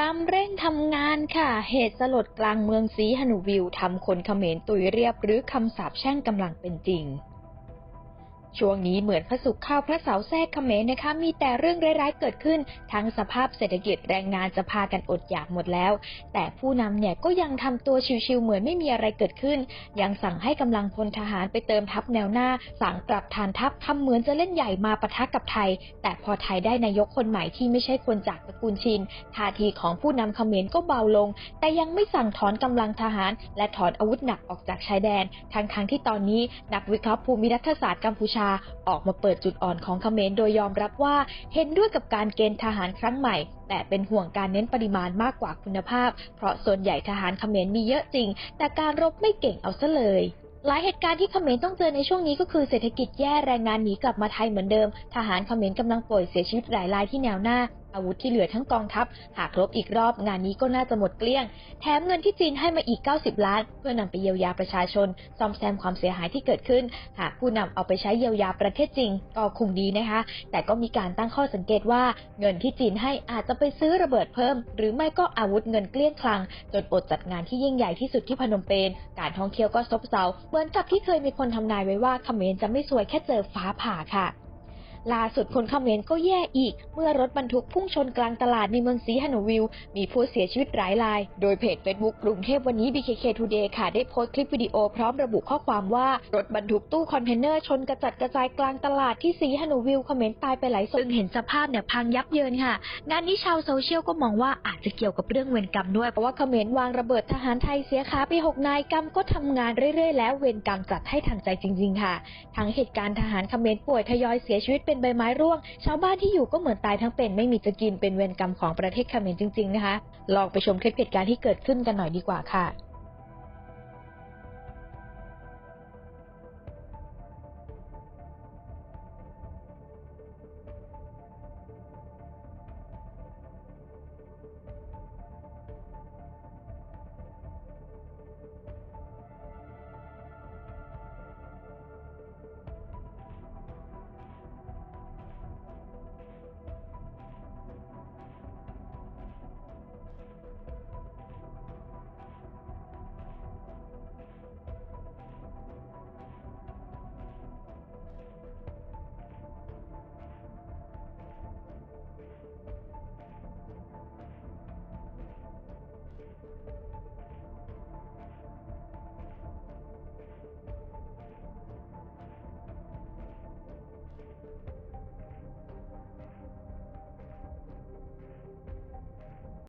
ตามเร่งทำงานค่ะ เหตุสลดกลางเมืองซีฮันวิวทำคนเขมรตุยเรียบหรือคำสาปแช่งกำลังเป็นจริง ช่วงนี้เหมือนพระศุกร์เข้าพระเสาแทรกเขมรนะคะ มีแต่เรื่องร้ายๆเกิดขึ้น ทั้งสภาพเศรษฐกิจแรงงานจะพากันอดอยากหมดแล้ว แต่ผู้นำเนี่ยก็ยังทำตัวชิวๆเหมือนไม่มีอะไรเกิดขึ้น ยังสั่งให้กำลังพลทหารไปเติมทัพแนวหน้า สั่งปรับฐานทัพทำเหมือนจะเล่นใหญ่มาปะทะกับไทย แต่พอไทยได้นายกคนใหม่ที่ไม่ใช่คนจากตระกูลชินท่าทีของผู้นำเขมรก็เบาลง แต่ยังไม่สั่งถอนกำลังทหาร และถอนอาวุธหนักออกจากชายแดนทั้งๆที่ตอนนี้นักวิเคราะห์ภูมิรัฐศาสตร์กัมพูชาออกมาเปิดจุดอ่อนของเขมรโดยยอมรับว่าเห็นด้วยกับการเกณฑ์ทหารครั้งใหม่ แต่เป็นห่วงการเน้นปริมาณมากกว่าคุณภาพ เพราะส่วนใหญ่ทหารเขมรมีเยอะจริง แต่การรบไม่เก่งเอาซะเลยหลายเหตุการณ์ที่เขมรต้องเจอในช่วงนี้ก็คือเศรษฐกิจแย่แรงงานหนีกลับมาไทยเหมือนเดิม ทหารเขมรกำลังป่วยเสียชีวิตหลายรายที่แนวหน้า อาวุธที่เหลือทั้งกองทัพ หากรบอีกรอบงานนี้ก็น่าจะหมดเกลี้ยง แถมเงินที่จีนให้มาอีก 90 ล้าน เพื่อนำไปเยียวยาประชาชน ซ่อมแซมความเสียหายที่เกิดขึ้น หากผู้นำเอาไปใช้เยียวยาประเทศจริง ก็คงดีนะคะ แต่ก็มีการตั้งข้อสังเกตว่า เงินที่จีนให้อาจจะไปซื้อระเบิดเพิ่ม หรือไม่ก็อาวุธเงินเกลี้ยงคลัง จนอดจัดงานที่ยิ่งใหญ่ที่สุดที่พนมเปญการท่องเที่ยวก็ซบเซาเหมือนกับที่เคยมีคนทำนายไว้ว่าเขมรจะไม่สวยแค่เจอฟ้าผ่าค่ะ ล่าสุดคนเขมรก็แย่อีก เมื่อรถบรรทุกพุ่งชนกลางตลาดในเมืองสีฮานวิล มีผู้เสียชีวิตหลายราย โดยเพจ Facebook กรุงเทพวันนี้ BKK Today ค่ะได้โพสต์คลิปวิดีโอพร้อมระบุข้อความว่า รถบรรทุกตู้คอนเทนเนอร์ชนกระจัดกระจายกลางตลาดที่สีฮานวิลเขมรตายไปหลายศพซึ่งเห็นสภาพเนี่ยพังยับเยินค่ะ งานนี้ชาวโซเชียลก็มองว่าอาจจะเกี่ยวกับเรื่องเวรกรรมด้วยเพราะว่าเขมรวางระเบิดทหารไทยเสียขาไปหกนายกรรมก็ทำงานเรื่อยๆ แล้วเวรกรรมจัดให้ทันใจจริง ๆ ค่ะ ทั้งเหตุการณ์ทหารเขมรป่วยทยอยเสียชีวิตเปเป็นใบไม้ร่วง ชาวบ้านที่อยู่ก็เหมือนตายทั้งเป็นไม่มีจะกินเป็นเวรกรรมของประเทศเขมรจริง ๆ นะคะ ลองไปชมคลิปเหตุการณ์ที่เกิดขึ้นกันหน่อยดีกว่าค่ะ